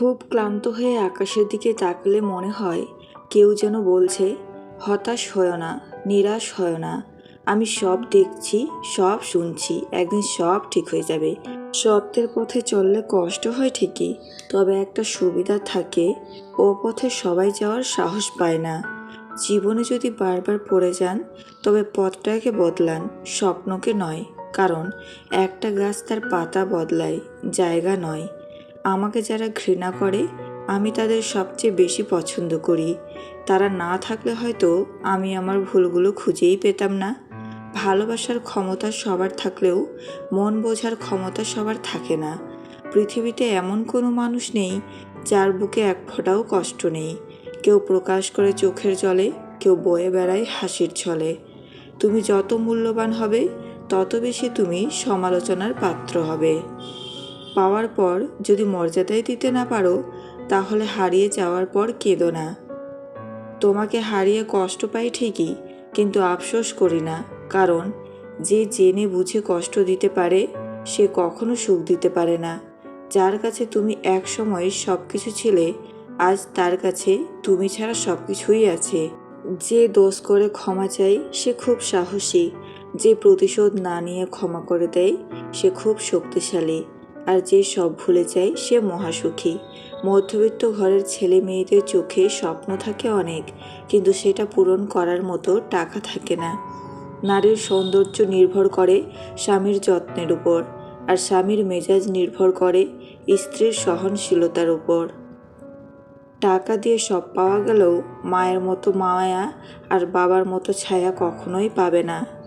খুব ক্লান্ত হয়ে আকাশের দিকে তাকলে মনে হয় কেউ যেন বলছে, হতাশ হয় না, নিরাশ হয় না। আমি সব দেখছি, সব শুনছি, একদিন সব ঠিক হয়ে যাবে। সত্যের পথে চললে কষ্ট হয় ঠিকই, তবে একটা সুবিধা থাকে, ও পথে সবাই যাওয়ার সাহস পায় না। জীবনে যদি বারবার পড়ে যান, তবে পথটাকে বদলান, স্বপ্নকে নয়। কারণ একটা গাছ তার পাতা বদলায়, জায়গা নয়। আমাকে যারা ঘৃণা করে, আমি তাদের সবচেয়ে বেশি পছন্দ করি। তারা না থাকলে হয়তো আমি আমার ভুলগুলো খুঁজেই পেতাম না। ভালোবাসার ক্ষমতা সবার থাকলেও মন বোঝার ক্ষমতা সবার থাকে না। পৃথিবীতে এমন কোনো মানুষ নেই যার বুকে এক ফোঁটাও কষ্ট নেই। কেউ প্রকাশ করে চোখের জলে, কেউ বয়ে বেড়ায় হাসির ছলে। তুমি যত মূল্যবান হবে, তত বেশি তুমি সমালোচনার পাত্র হবে। পাওয়ার পর যদি মর্যাদাই দিতে না পারো, তাহলে হারিয়ে যাওয়ার পর কেঁদো না। তোমাকে হারিয়ে কষ্ট পাই ঠিকই, কিন্তু আফসোস করি না, কারণ যে জেনে বুঝে কষ্ট দিতে পারে, সে কখনো সুখ দিতে পারে না। যার কাছে তুমি এক সময় সব কিছু ছিলে, আজ তার কাছে তুমি ছাড়া সব কিছুই আছে। যে দোষ করে ক্ষমা চাই সে খুব সাহসী। যে প্রতিশোধ না নিয়ে ক্ষমা করে দেয়, সে খুব শক্তিশালী। আর যে সব ভুলে যায় সে মহাসুখী। মধ্যবিত্ত ঘরের ছেলে মেয়েদের চোখে স্বপ্ন থাকে অনেক, কিন্তু সেটা পূরণ করার মতো টাকা থাকে না। নারীর সৌন্দর্য নির্ভর করে স্বামীর যত্নের উপর, আর স্বামীর মেজাজ নির্ভর করে স্ত্রীর সহনশীলতার উপর। টাকা দিয়ে সব পাওয়া গেলেও মায়ের মতো মায়া আর বাবার মতো ছায়া কখনোই পাবে না।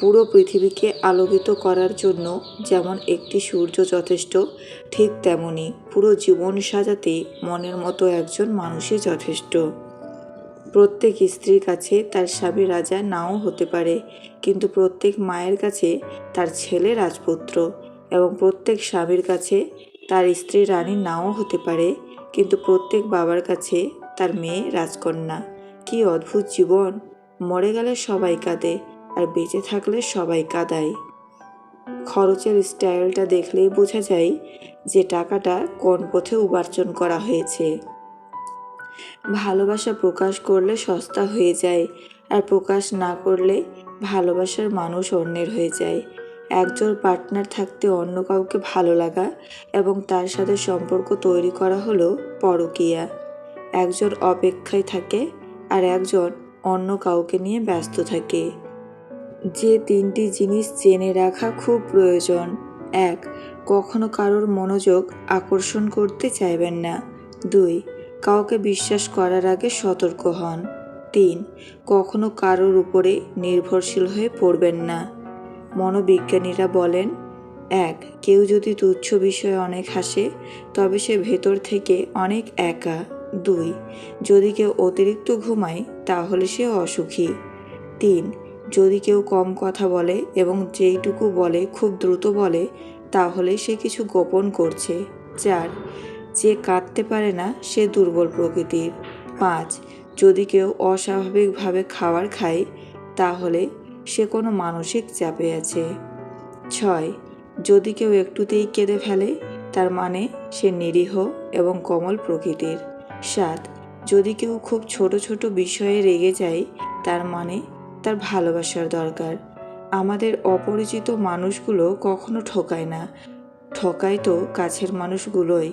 পুরো পৃথিবীকে আলোকিত করার জন্য যেমন একটি সূর্য যথেষ্ট, ঠিক তেমনি পুরো জীবন সাজাতে মনের মতো একজন মানুষই যথেষ্ট। প্রত্যেক স্ত্রীর কাছে তার স্বামী রাজা নাও হতে পারে, কিন্তু প্রত্যেক মায়ের কাছে তার ছেলে রাজপুত্র এবং প্রত্যেক স্বামীর কাছে তার স্ত্রী রানী নাও হতে পারে, কিন্তু প্রত্যেক বাবার কাছে তার মেয়ে রাজকন্যা। কি অদ্ভুত জীবন! মরে গেলে সবাই কাঁদে আর বেঁচে থাকলে সবাই কাদায়। খরচের স্টাইলটা দেখলেই বোঝা যায় যে টাকাটা কোন পথে উপার্জন করা হয়েছে। ভালোবাসা প্রকাশ করলে সস্তা হয়ে যায় আর প্রকাশ না করলে ভালোবাসার মানুষ অন্যের হয়ে যায়। একজন পার্টনার থাকতে অন্য কাউকে ভালো লাগা এবং তার সাথে সম্পর্ক তৈরি করা হলো পরকীয়া। একজন অপেক্ষায় থাকে আর একজন অন্য কাউকে নিয়ে ব্যস্ত থাকে। যে তিনটি জিনিস জেনে রাখা খুব প্রয়োজন। এক, কখনো কারোর মনোযোগ আকর্ষণ করতে চাইবেন না। দুই, কাউকে বিশ্বাস করার আগে সতর্ক হন। তিন, কখনো কারোর উপরে নির্ভরশীল হয়ে পড়বেন না। মনোবিজ্ঞানীরা বলেন, এক, কেউ যদি তুচ্ছ বিষয়ে অনেক হাসে, তবে সে ভেতর থেকে অনেক একা। দুই, যদি কেউ অতিরিক্ত ঘুমায়, তাহলে সে অসুখী। তিন যদি কেউ কম কথা বলে এবং যেইটুকু বলে খুব দ্রুত বলে, তাহলে সে কিছু গোপন করছে। চার, যে কাঁদতে পারে না, সে দুর্বল প্রকৃতির। পাঁচ, যদি কেউ অস্বাভাবিকভাবে খাবার খায়, তাহলে সে কোনো মানসিক চাপে আছে। ছয়, যদি কেউ একটুতেই কেঁদে ফেলে, তার মানে সে নিরীহ এবং কোমল প্রকৃতির। সাত, যদি কেউ খুব ছোট ছোট বিষয়ে রেগে যায়, তার মানে তার ভালোবাসার দরকার। আমাদের অপরিচিত মানুষগুলো কখনো ঠকায় না। ঠকায় তো কাছের মানুষগুলোই।